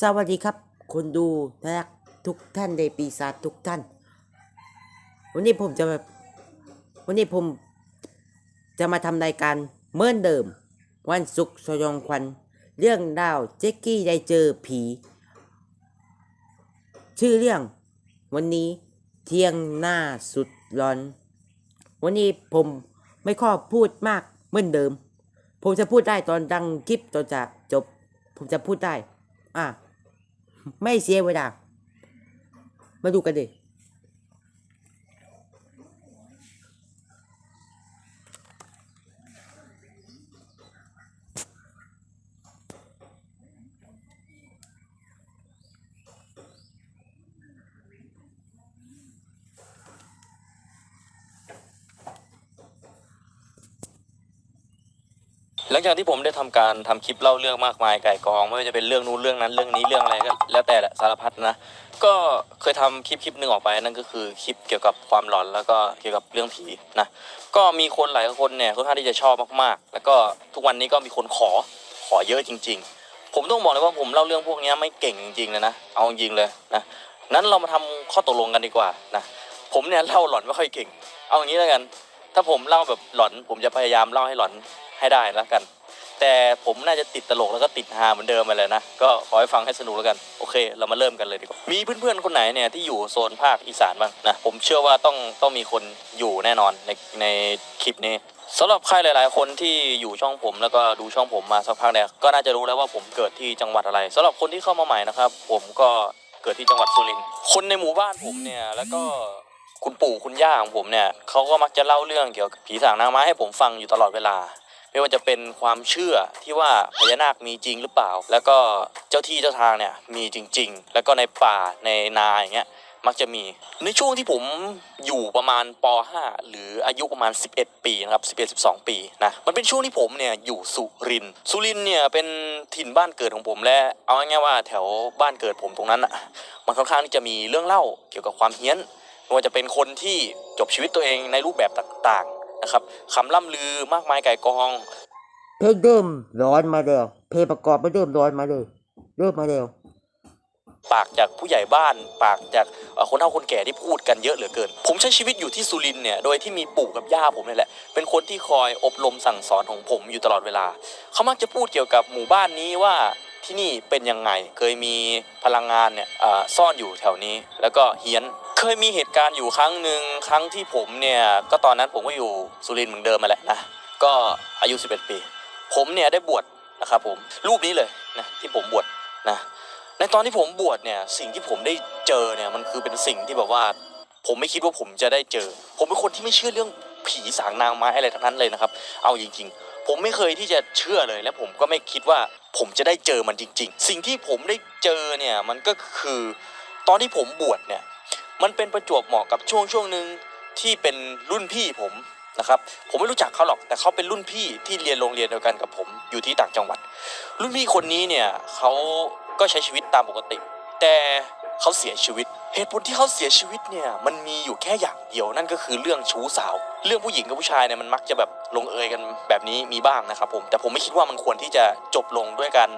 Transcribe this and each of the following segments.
สวัสดีครับ คนดูและทุกท่านในปีศาจทุกท่าน วันนี้ผมจะมาวันนี้ผมจะมาทำรายการเหมือนเดิม วันศุกร์สยองขวัญเรื่องดาวเจ๊กกี้ได้เจอผี ชื่อเรื่อง วันนี้เที่ยงหน้าสุดร้อน วันนี้ผมไม่ข้อพูดมากเหมือนเดิม ผมจะพูดได้ตอนดังคลิปตอนจะจบ ผมจะพูดได้ อะ ไม่เสียเวลา มาดูกันเลย ลังจากที่ผมได้ทำการทำคลิปเล่าเรื่องมากมายไก่กอง ไม่ว่าจะเป็นเรื่องนู้นเรื่องนั้นเรื่องนี้เรื่องอะไรก็แล้วแต่แหละสารพัดนะ ก็เคยทำคลิปคลิปหนึ่งออกไปนั่นก็คือคลิปเกี่ยวกับความหลอนแล้วก็เกี่ยวกับเรื่องผีนะก็มีคนหลายคนเนี่ยค่อนข้างที่จะชอบมากๆ แล้วก็ทุกวันนี้ก็มีคนขอขอเยอะจริง ๆ ผมต้องบอกเลยว่าผมเล่าเรื่องพวกนี้ไม่เก่งจริงๆเลยนะเอาจริงเลยนะนั้นเรามาทำข้อตกลงกันดีกว่านะผมเนี่ยเล่าหลอนไม่ค่อยเก่ง เอาอย่างนี้แล้วกัน ถ้าผมเล่าแบบหลอน ผมจะพยายามเล่าให้หลอน ให้ได้แล้วกัน แต่ผมน่าจะติดตลกแล้วก็ติดฮาเหมือนเดิมไปเลยนะ ก็ขอให้ฟังให้สนุกแล้วกันโอเค เรามาเริ่มกันเลยดีกว่ามีเพื่อนๆคนไหนเนี่ยที่อยู่โซนภาคอีสานบ้างนะผมเชื่อว่าต้องต้องมีคนอยู่แน่นอนในในคลิปนี้สำหรับใครหลายๆ คนที่อยู่ช่องผมแล้วก็ดูช่องผมมาสักพักเนี่ยก็น่าจะรู้แล้วว่าผมเกิดที่จังหวัดอะไรสำหรับคนที่เข้ามาใหม่นะครับ ผมก็เกิดที่จังหวัดสุรินทร์คนในหมู่บ้านผมเนี่ยแล้วก็คุณปู่คุณย่าของผมเนี่ยเขาก็มักจะเล่าเรื่องเกี่ยวกับผีสางนางไม้ให้ผมฟังอยู่ตลอดเวลา ไม่ว่าจะเป็นความเชื่อที่ว่าพญานาคมีจริงหรือเปล่า แล้วก็เจ้าที่เจ้าทางเนี่ยมีจริง ๆ แล้วก็ในป่าในนาอย่างเงี้ยมักจะมีในช่วงที่ผมอยู่ประมาณป .5 หรืออายุประมาณ 11 ปีนะครับ 11 12 ปีนะมันเป็นช่วงที่ผมเนี่ยอยู่สุรินสุรินเนี่ยเป็นถิ่นบ้านเกิดของผมและเอาง่ายๆว่าแถวบ้านเกิดผมตรงนั้นอะมันค่อนข้างที่จะมีเรื่องเล่าเกี่ยวกับความเฮี้ยนไม่ว่าจะเป็นคนที่จบชีวิตตัวเองในรูปแบบต่าง นะครับคำล่ำลือมากมายไก่กอง เพลงเดิมร้อนมาแล้วเพลงประกอบมาเดิมร้อนมาเลยเริ่มมาแล้วปากจากผู้ใหญ่บ้าน ปากจากเอ่อคนเฒ่าคนแก่ที่พูดกันเยอะเหลือเกิน ผมใช้ชีวิตอยู่ที่สุรินทร์เนี่ยโดยที่มีปู่กับย่าผมนี่แหละ เป็นคนที่คอยอบรมสั่งสอนของผมอยู่ตลอดเวลา เขามักจะพูดเกี่ยวกับหมู่บ้านนี้ว่าที่นี่เป็นยังไง เคยมีพลังงานเนี่ยเอ่อซ่อนอยู่แถวนี้ แล้วก็เฮี้ยน เคยมีเหตุการณ์อยู่ครั้งหนึ่งครั้งที่ผมเนี่ยก็ตอนนั้นผมก็อยู่สุรินทร์เหมือนเดิมมาแหละนะก็อายุ 11 ปี ผมเนี่ยได้บวชนะครับผมรูปนี้เลยนะที่ผมบวชนะในตอนที่ผมบวชเนี่ยสิ่งที่ผมได้เจอเนี่ยมันคือเป็นสิ่งที่แบบว่า ผมไม่คิดว่าผมจะได้เจอ ผมเป็นคนที่ไม่เชื่อเรื่องผีสางนางไม้อะไรทั้งนั้นเลยนะครับ เอาจริงๆ ผมไม่เคยที่จะเชื่อเลยและผมก็ไม่คิดว่าผมจะได้เจอมันจริง ๆ สิ่งที่ผมได้เจอเนี่ยมันก็คือตอนที่ผมบวชเนี่ย มันเป็นประจวบเหมาะกับช่วงช่วงหนึ่งที่เป็นรุ่นพี่ผมนะครับผมไม่รู้จักเขาหรอกแต่เขาเป็นรุ่นพี่ที่เรียนโรงเรียนเดียวกันกับผมอยู่ที่ต่างจังหวัด รุ่นพี่คนนี้เนี่ยเขาก็ใช้ชีวิตตามปกติ แต่เขาเสียชีวิต เหตุผลที่เขาเสียชีวิตเนี่ยมันมีอยู่แค่อย่างเดียวนั่นก็คือเรื่องชู้สาว เรื่องผู้หญิงกับผู้ชายเนี่ยมันมักจะแบบลงเอยกันแบบนี้มีบ้างนะครับผมแต่ผมไม่คิดว่ามันควรที่จะจบลงด้วยการ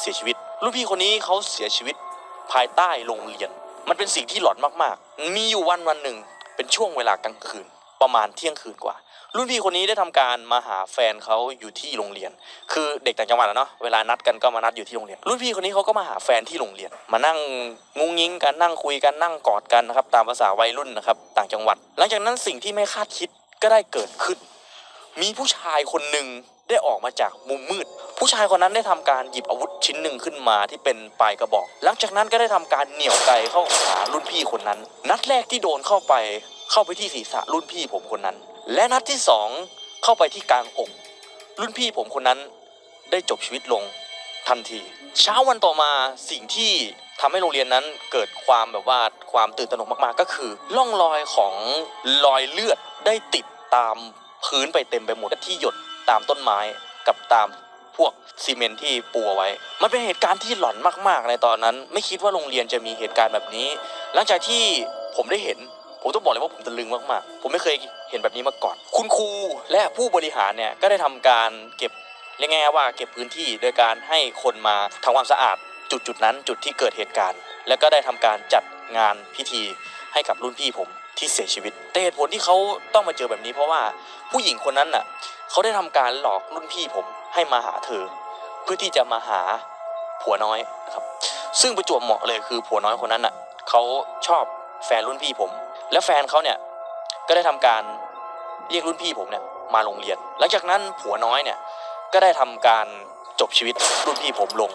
เสียชีวิต รุ่นพี่คนนี้เขาเสียชีวิตภายใต้โรงเรียน มันเป็นสิ่งที่หลอนมากๆ มีอยู่วันวันหนึ่งเป็นช่วงเวลากลางคืนประมาณเที่ยงคืนกว่า รุ่นพี่คนนี้ได้ทำการมาหาแฟนเขาอยู่ที่โรงเรียน คือเด็กต่างจังหวัดอะเนาะเวลานัดกันก็มานัดอยู่ที่โรงเรียน รุ่นพี่คนนี้เขาก็มาหาแฟนที่โรงเรียน มานั่งงุ้งงิ้งกันนั่งคุยกันนั่งกอดกันนะครับตามภาษาวัยรุ่นนะครับต่างจังหวัด หลังจากนั้นสิ่งที่ไม่คาดคิดก็ได้เกิดขึ้น มีผู้ชายคนหนึ่ง ได้ออกมาจากมุมมืด ผู้ชายคนนั้นได้ทำการหยิบอาวุธชิ้นหนึ่งขึ้นมาที่เป็นปลายกระบอก หลังจากนั้นก็ได้ทำการเหนี่ยวไกเข้าหารุ่นพี่คนนั้น นัดแรกที่โดนเข้าไป เข้าไปที่ศีรษะรุ่นพี่ผมคนนั้น และนัดที่สองเข้าไปที่กลางอกรุ่นพี่ผมคนนั้นได้จบชีวิตลงทันที เช้าวันต่อมาสิ่งที่ทำให้โรงเรียนนั้นเกิดความแบบว่าความตื่นตระหนกมากๆ ก็คือร่องรอยของรอยเลือดได้ติดตามพื้นไปเต็มไปหมดที่หยด ตามต้นไม้กับตามพวกซีเมนที่ปูเอาไว้ มันเป็นเหตุการณ์ที่หลอนมากๆในตอนนั้น ไม่คิดว่าโรงเรียนจะมีเหตุการณ์แบบนี้ หลังจากที่ผมได้เห็น ผมต้องบอกเลยว่าผมตะลึงมากๆ ผมไม่เคยเห็นแบบนี้มาก่อน คุณครูและผู้บริหารเนี่ยก็ได้ทำการเก็บเรียกง่ายว่าเก็บพื้นที่โดยการให้คนมาทำความสะอาดจุดจุดๆนั้นจุดที่เกิดเหตุการณ์ แล้วก็ได้ทำการจัดงานพิธีให้กับรุ่นพี่ผมที่เสียชีวิตแต่เหตุผลที่เขาต้องมาเจอแบบนี้เพราะว่าผู้หญิงคนนั้นน่ะ เขาได้ทำการหลอกรุ่นพี่ผมให้มาหาเธอ เพื่อที่จะมาหาผัวน้อยนะครับ ซึ่งประจวบเหมาะเลยคือผัวน้อยคนนั้นน่ะเขาชอบแฟนรุ่นพี่ผม และแฟนเขาเนี่ยก็ได้ทำการเรียกรุ่นพี่ผมเนี่ยมาโรงเรียน หลังจากนั้นผัวน้อยเนี่ยก็ได้ทำการจบชีวิตรุ่นพี่ผมลง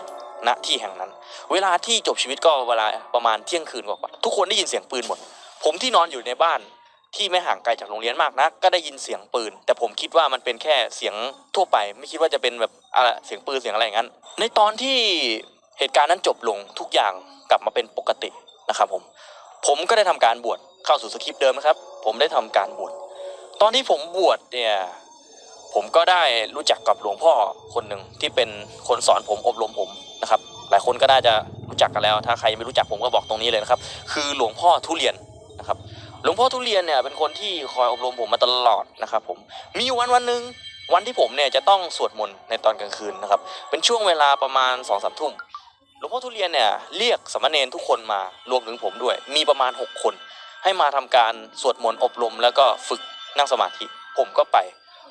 ณที่แห่งนั้น เวลาที่จบชีวิตก็เวลาประมาณเที่ยงคืนกว่าทุกคนได้ยินเสียงปืนหมด ผมที่นอนอยู่ในบ้าน ที่ไม่ห่างไกลจากโรงเรียนมากนะก็ได้ยินเสียงปืน แต่ผมคิดว่ามันเป็นแค่เสียงทั่วไป ไม่คิดว่าจะเป็นแบบอะไรเสียงปืนเสียงอะไรอย่างนั้น ในตอนที่เหตุการณ์นั้นจบลงทุกอย่างกลับมาเป็นปกตินะครับผมผมก็ได้ทำการบวชเข้าสู่สคริปต์เดิมนะครับ ผมได้ทำการบวชตอนที่ผมบวชเนี่ยผมก็ได้รู้จักกับหลวงพ่อคนหนึ่งที่เป็นคนสอนผมอบรมผมนะครับ หลายคนก็น่าจะรู้จักกันแล้ว ถ้าใครไม่รู้จักผมก็บอกตรงนี้เลยนะครับ คือหลวงพ่อทุเรียนนะครับ หลวงพ่อทุเรียนเนี่ยเป็นคนที่คอยอบรมผมมาตลอดนะครับผมมีวันวันหนึ่งวันที่ผมเนี่ยจะต้องสวดมนต์ในตอนกลางคืนนะครับ เป็นช่วงเวลาประมาณสองสามทุ่มหลวงพ่อทุเรียนเนี่ยเรียกสามเณรทุกคนมารวมถึงผมด้วย มีประมาณ 6 คน ให้มาทำการสวดมนต์อบรม แล้วก็ฝึกนั่งสมาธิผมก็ไป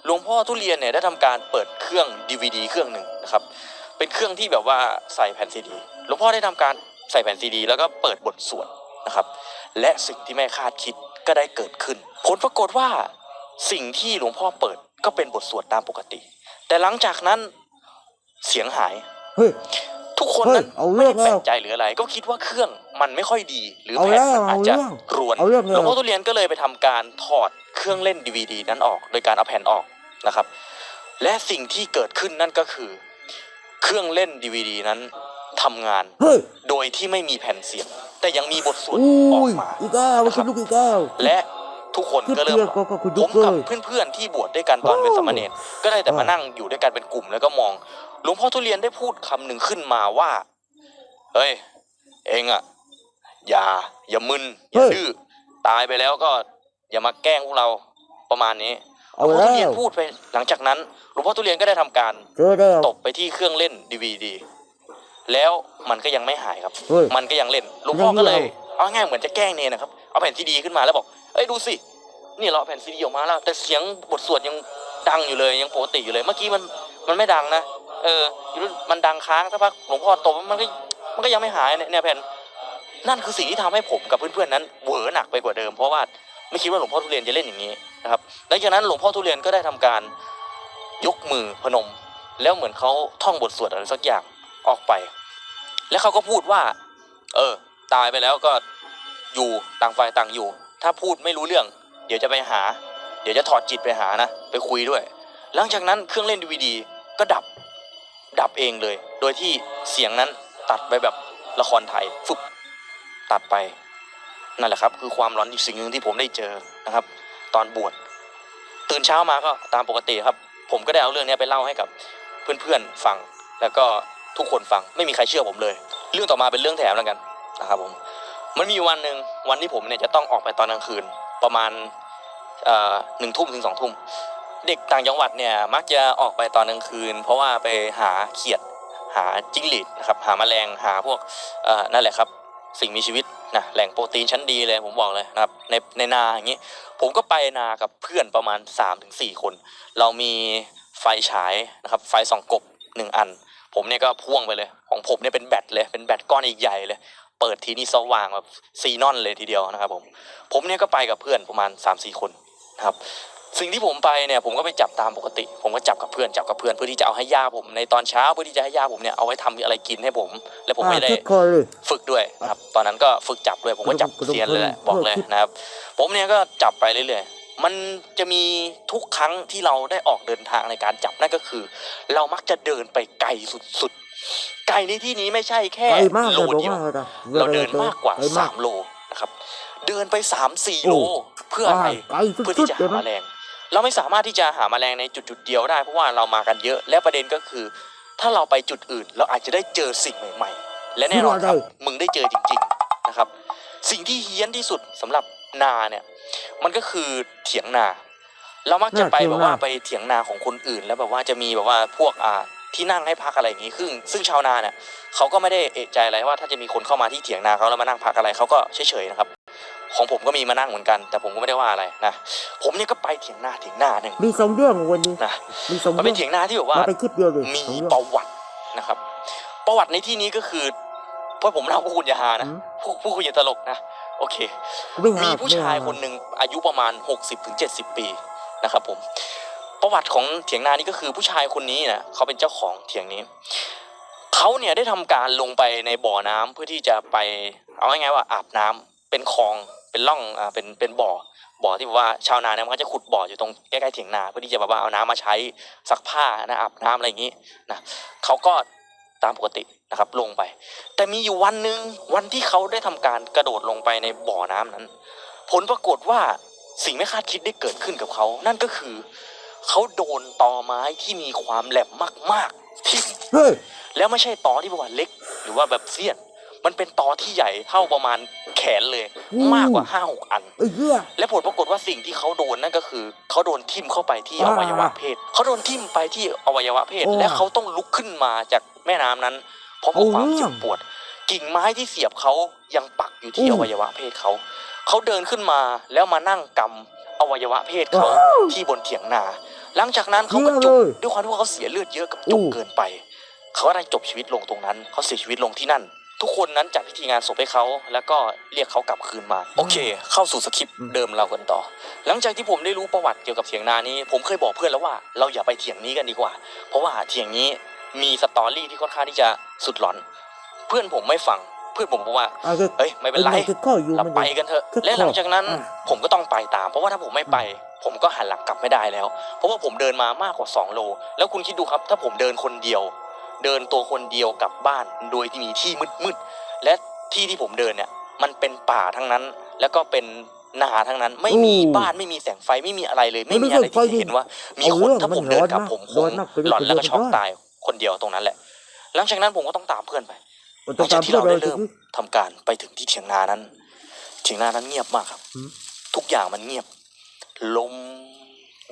หลวงพ่อทุเรียนเนี่ยได้ทำการเปิดเครื่อง DVD เครื่องหนึ่งนะครับเป็นเครื่องที่แบบว่าใส่แผ่นซีดีหลวงพ่อได้ทำการใส่แผ่นซีดี แล้วก็เปิดบทสวด นะครับ และสิ่งที่ไม่คาดคิดก็ได้เกิดขึ้น ผลปรากฏว่าสิ่งที่หลวงพ่อเปิดก็เป็นบทสวดตามปกติ แต่หลังจากนั้นเสียงหายเฮ้ยทุกคนเฮ้ยนั้นเอาเรื่ไม่องได้แปลแล้วกใจหรืออะไร ก็คิดว่าเครื่องมันไม่ค่อยดี หรือเอาแผ่นแล้วมันอาจจะเอาเรื่องรวนเอาเรื่องหแล้ลวงวพ่อทุเรียนก็เลยไปทำการถอดเครื่องเล่นดีวดีนั้นออก โดยการเอาแผ่นออกนะครับ และสิ่งที่เกิดขึ้นนั่นก็คือ เครื่องเล่นดีวดีนั้นทำงานเฮ้ยโดยที่ไม่มีแผ่นเสียง แต่ยังมีบทสวดอุ้ออกยมาอีกแล้วมันคุณลูกอีกแล้วและทุกคนก็เริ่มเพื่อนๆก็ก็คุณผยุมกเลกับยเพื่อนๆที่บวชด้วยกันตอนเป็นสามเณรก็ได้แต่มาอ่านั่นั่งอยู่ด้วยกันเป็นกลุ่มแล้วก็มองหลวงพ่อทุเรียนได้พูดคำหนึ่งขึ้นมาว่าเฮ้ยเองอะอย่า อย่ามึนอย่าดื้อตายไปแล้วก็ อย่ามาแกล้งพวกเราประมาณนี้หลเอาวงพ่อแล้ทุเรียนวพูดไปหลังจากนั้นหลวงพ่อทุเรียนก็ได้ทำการเจอแล้วตบไปที่เครื่องเล่นดีวีดี แล้วมันก็ยังไม่หายครับ เฮ้ย มันก็ยังเล่นหลวงพ่อก็เลยยังเล่เอาง่ายเหมือนจะแกล้งเนรนะครับเอาแผ่นซีดีขึ้นมาแล้วบอกเอ้ยดูสินี่เราเอาแผ่นซีดีออกมาแล้ว แต่เสียงบทสวดยังดังอยู่เลยยังปกติอยู่เลยเมื่อกี้มันมันไม่ดังนะเออมันดังค้างสักพักหลวงพ่อตบมันก็มันก็ยังไม่หายเนี่ยเนี่ยแผ่น นั่นคือสิ่งที่ทำให้ผมกับเพื่อนๆนั้นเหวอหนักไปกว่าเดิมเพราะว่าไม่คิดว่าหลวงพ่อทุเรียนจะเล่นอย่างนี้นะครับหลังจากนั้นหลวงพ่อทุเรียนก็ได้ทำการยกมือพนม แล้วเหมือนเขาท่องบทสวดอะไรสักอย่าง ออกไป แล้วเขาก็พูดว่า เออ ตายไปแล้วก็อยู่ต่างฝ่ายต่างอยู่ ถ้าพูดไม่รู้เรื่อง เดี๋ยวจะไปหา เดี๋ยวจะถอดจิตไปหานะ ไปคุยด้วย หลังจากนั้นเครื่องเล่นดีวดีก็ดับ ดับเองเลย โดยที่เสียงนั้นตัดไปแบบละครไทยฟึบตัดไป นั่นแหละครับ คือความร้อนอีกสิ่งหนึ่งที่ผมได้เจอนะครับ ตอนบวชตื่นเช้ามาก็ตามปกติครับ ผมก็ได้เอาเรื่องนี้ไปเล่าให้กับเพื่อนๆฟัง แล้วก็ ทุกคนฟังไม่มีใครเชื่อผมเลย เรื่องต่อมาเป็นเรื่องแถมแล้วกันนะครับผมมันมีวันหนึ่งวันที่ผมเนี่ยจะต้องออกไปตอนกลางคืนประมาณเอ่อหนึ่งทุ่มถึงสองทุ่มเด็กต่างจังหวัดเนี่ยมักจะออกไปตอนกลางคืน เพราะว่าไปหาเขียดหาจิ้งหรีดนะครับหาแมลงหาพวกเอ่อนั่นแหละครับสิ่งมีชีวิตนะแหล่งโปรตีนชั้นดีเลยผมบอกเลยนะครับในในนาอย่างนี้ ผมก็ไปนากับเพื่อนประมาณ3าถึงสคน เรามีไฟฉายนะครับไฟส่องกบหนึ่งอัน ผมเนี่ยก็พ่วงไปเลย ของผมเนี่ยเป็นแบตเลยเป็นแบตก้อนใหญ่ๆเลย เปิดทีนี่สว่างแบบซีนอนเลยทีเดียวนะครับผมผมเนี่ยก็ไปกับเพื่อนประมาณ3าสี่คนนะครับสิ่งที่ผมไปเนี่ยผมก็ไปจับตามปกติ ผมก็จับกับเพื่อนจับกับเพื่อนเพื่อที่จะเอาให้ย่าผมในตอนเช้าเพื่อที่จะให้ย่าผมเนี่ยเอาไว้ทำอะไรกินให้ผม และผมไม่ได้ทุกคนเลยฝึกด้วยนะครับ ตอนนั้นก็ฝึกจับด้วยผมก็จับเซียนเลยแหละบอกเลยนะครับ ผมเนี่ยก็จับไปเรื่อยๆ มันจะมีทุกครั้งที่เราได้ออกเดินทางในการจับนั่นก็คือ เรามักจะเดินไปไกลสุดๆ ไกลในที่นี้ไม่ใช่แค่ไกลมากโลเลยบอกเดียวว่านะเราเดินมากกว่าไลมาก3โลนะครับ เดินไป3 4โลโอ้เพื่ออะไรไกลสุเพื่อที่ดจะๆเลหายแมนะลง เราไม่สามารถที่จะหาแมลงในจุดจุดๆเดียวได้เพราะว่าเรามากันเยอะ และประเด็นก็คือ ถ้าเราไปจุดอื่น เราอาจจะได้เจอสิ่งใหม่ ๆ และแน่นอนครับมึงได้เจอจริง ๆนะครับ สิ่งที่เฮี้ยนที่สุดสำหรับ นาเนี่ย มันก็คือเถียงนา เรามักจะไปแบบว่าไปเถียงนาของคนอื่น แล้วแบบว่าจะมีแบบว่าพวกอ่าที่นั่งให้พักอะไรอย่างงี้ซึ่งซึ่งชาวนาเนี่ยเขาก็ไม่ได้เอะใจอะไรว่าถ้าจะมีคนเข้ามาที่เถียงนาเขาแล้วมานั่งพักอะไรเขาก็เฉยๆนะครับ ของผมก็มีมานั่งเหมือนกัน แต่ผมก็ไม่ได้ว่าอะไรนะผมเนี่ยก็ไปเถียงนาเถียงนาหนึ่งมีสองเรื่องวันนี้นะมีสองมันเรื่เป็นเถียงนาที่แบบว่ามาไปคลิปเดียวเลยมีสองเรื่องประวัตินะครับ ประวัติในที่นี้ก็คือ เพราะผมเล่าพวกคุณอย่าหานะอืมพวกพวกคุณอย่าตลกนะโอเคกูไม่หามีผู้ชายไม่หคนหนึ่งอายุประมาณ 60-70ถึง70 ปีนะครับผมประวัติของเถียงนานี่ก็คือผู้ชายคนนี้นะเขาเป็นเจ้าของเถียงนี้เขาเนี่ยได้ทำการลงไปในบ่อน้ำเพื่อที่จะไปเอาง่ายๆว่าอาบน้ำเป็นคลองเป็นร่องอ่าเป็นเป็นบ่อบ่อที่แบบว่าชาวนาเนี่ยมันก็จะขุดบ่ออยู่ตรงใกล้ๆเถียงนา เพื่อที่จะแบบว่าเอาน้ำมาใช้ซักผ้านะอาบน้ำอะไรอย่างนี้นะเขาก็ ตามปกตินะครับลงไป แต่มีอยู่วันหนึ่งวันที่เขาได้ทำการกระโดดลงไปในบ่อน้ำนั้น ผลปรากฏว่าสิ่งไม่คาดคิดได้เกิดขึ้นกับเขา นั่นก็คือ เขาโดนตอไม้ที่มีความแหลมมากๆทิ่มเฮ้ยแล้วไม่ใช่ตอที่ประมาณเล็ก หรือว่าแบบเสี้ยน มันเป็นตอที่ใหญ่เท่าประมาณแขนเลย มากกว่าห้าหกอันไอ้เหี้ยและผลปรากฏว่าสิ่งที่เขาโดนนั่นก็คือ เขาโดนทิ่มเข้าไปที่ออ่าวัยวะเพศ เขาโดนทิ่มไปที่อวัยวะเพศโอ้และเขาต้องลุกขึ้นมาจาก แม่น้ำนั้นเพราะเอาความเรื่เจ็องบปวด กิ่งไม้ที่เสียบเขายังปักอยู่ที่อือมวัยวะเพศเขา เขาเดินขึ้นมาแล้วมานั่งกำอวัยวะเพศเขาว้าวที่บนเถียงนา หลังจากนั้นเขาก็เยี่ยมจบเลยด้วยความที่ว่าเขาเสียเลือดเยอะกับจบอู้เกินไป เขาก็ได้จบชีวิตลงตรงนั้น เขาเสียชีวิตลงที่นั่น ทุกคนนั้นจัดพิธีงานศพให้เขา แล้วก็เรียกเขากลับคืนมา โอเค เข้าสู่สคริปต์เดิมเรากันต่อ หลังจากที่ผมได้รู้ประวัติเกี่ยวกับเถียงนานี้ ผมเคยบอกเพื่อนแล้วว่า เราอย่าไปเถียงนี้กันดีกว่า เพราะว่าเถียงนี้ มีสตอรี่ที่ค่อนข้างที่จะสุดหลอน เพื่อนผมไม่ฟังเพื่อนผมบอกว่าอะก็เฮ้ยไม่เป็นไรคือข้ออยู่เรามันไปกันเถอะคือและหลังจากนั้นอะผมก็ต้องไปตาม เพราะว่าถ้าผมไม่ไป ผมก็หันหลังกลับไม่ได้แล้ว เพราะว่าผมเดินมามากกว่า 2 โล แล้วคุณคิดดูครับ ถ้าผมเดินคนเดียว เดินตัวคนเดียวกลับบ้าน โดยที่มีที่มืดๆและที่ที่ผมเดินเนี่ย มันเป็นป่าทั้งนั้น แล้วก็เป็นนาทั้งนั้น ไม่มีบ้านไม่มีแสงไฟไม่มีอะไรเลย ไม่มีอะไรที่จะเห็นว่า มีคนถ้าผมเดินกลับผมคงหลอนแล้วก็ช็อกตาย คนเดียวตรงนั้นแหละ หลังจากนั้นผมก็ต้องตามเพื่อนไปหลังจากที่เราได้เริ่มทำการไปถึงที่เถียงนานั้นเถียงนานั้นเงียบมากครับอืมทุกอย่างมันเงียบ ลม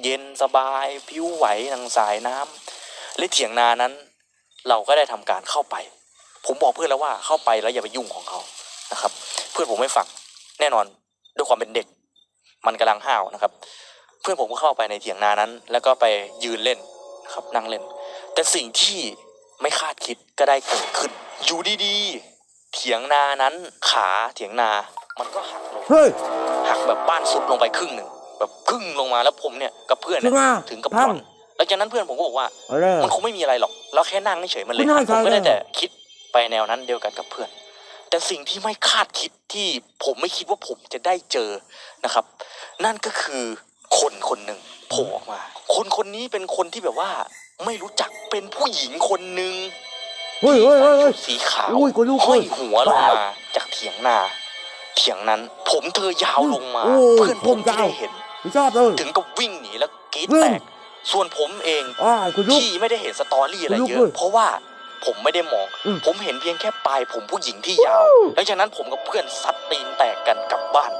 เย็นสบายผิวไหวทางสายน้ำและเถียงนานั้น เราก็ได้ทำการเข้าไป ผมบอกเพื่อนแล้วว่าเข้าไปแล้วอย่าไปยุ่งของเขานะครับ เพื่อนผมไม่ฟังแน่นอนด้วยความเป็นเด็ก มันกำลังห้าวนะครับ เพื่อนผมก็เข้าไปในเถียงนานั้น แล้วก็ไปยืนเล่นนะครับนั่งเล่น แต่สิ่งที่ไม่คาดคิดก็ได้เกิดขึ้น อยู่ดีๆ เถียงนานั้นขาเถียงนา มันก็หักลงเฮ้ย หักแบบบ้านสุดลงไปครึ่งหนึ่งแบบครึ่งลงมาแล้วผมเนี่ยกับเพื่อนจริเนี่ยงอะถึงกับพัหงลอนหลังจากนั้นเพื่อนผมก็บอกว่า อะไรมันคงไม่มีอะไรหรอกเราแค่นั่งเฉยๆมันเลยคุณน่าผมก็ได้ใจเลยแต่คิดไปแนวนั้นเดียวกันกับเพื่อน แต่สิ่งที่ไม่คาดคิดที่ผมไม่คิดว่าผมจะได้เจอนะครับ นั่นก็คือคนคนหนึ่งโผล่ออกมา คนคนนี้เป็นคนที่แบบว่า ไม่รู้จักเป็นผู้หญิงคนหนึ่งเฮ้ยเฮ้ยเฮ้ยเฮ้ยสีขาวอุ้ยกูรู้ห้อยคนหัวลงมาจากเถียงนาเถียงนั้น ผมเธอยาวลงมาโอ้ยเพื่อนผมผมที่ยาวได้เห็นไม่ชอบเลยถึงกับวิ่งหนีแล้วกรีดวิ่แตงกส่วนผมเองอ่าคุณลุกที่ไม่ได้เห็นสตอรี่อะไรลุกเยเว้อะยเพราะว่าผมไม่ได้มองอืมผมเห็นเพียงแค่ปลายผมผู้หญิงที่ยาวหลังจากนั้นผมกับเพื่อนซัดตีนแตกกันกลับบ้าน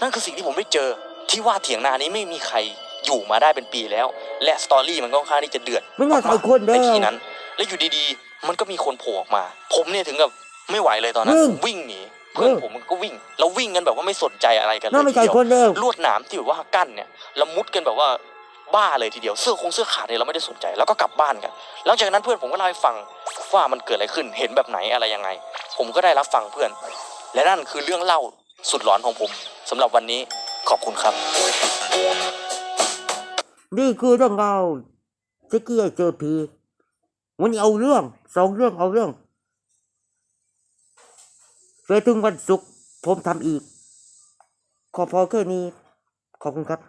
นั่นคือสิ่งที่ผมได้เจอ ที่ว่าเถียงนานี้ไม่มีใครอยู่มาได้เป็นปีแล้ว และสตอรี่มันก็ค่อนข้างที่จะเดือดไม่น่าใช่คนเด้ในอทีนั้น แล้วอยู่ดีๆ มันก็มีคนโผล่ออกมา ผมเนี่ยถึงกับไม่ไหวเลยตอนนั้นอืมวิ่งหนีเพื่อนเออผมมันก็วิ่งเราวิ่งกันแบบว่าไม่สนใจอะไรกันเลน่ายไม่ทีใช่เดียวคนเด้อลวดหนามที่แบบว่ากั้นเนี่ยละมุดกันแบบว่าบ้าเลยทีเดียวเสื้อคงเสื้อขาดเนี่ยเราไม่ได้สนใจแล้วก็กลับบ้านกัน หลังจากนั้นเพื่อนผมก็เล่าให้ฟังว่ามันเกิดอะไรขึ้นเห็นแบบไหนอะไรยังไง ผมก็ได้รับฟังเพื่อน และนั่นคือเรื่องเล่าสุดหลอนของผมสำหรับวันนี้ขอบคุณครับ นี่คือเรื่องราวที่เกี้ยเจอผีวันนี้เอาเรื่องสองเรื่องเอาเรื่องไปถึงวันศุกร์ผมทำอีก ขอพอแค่นี้ ขอบคุณครับ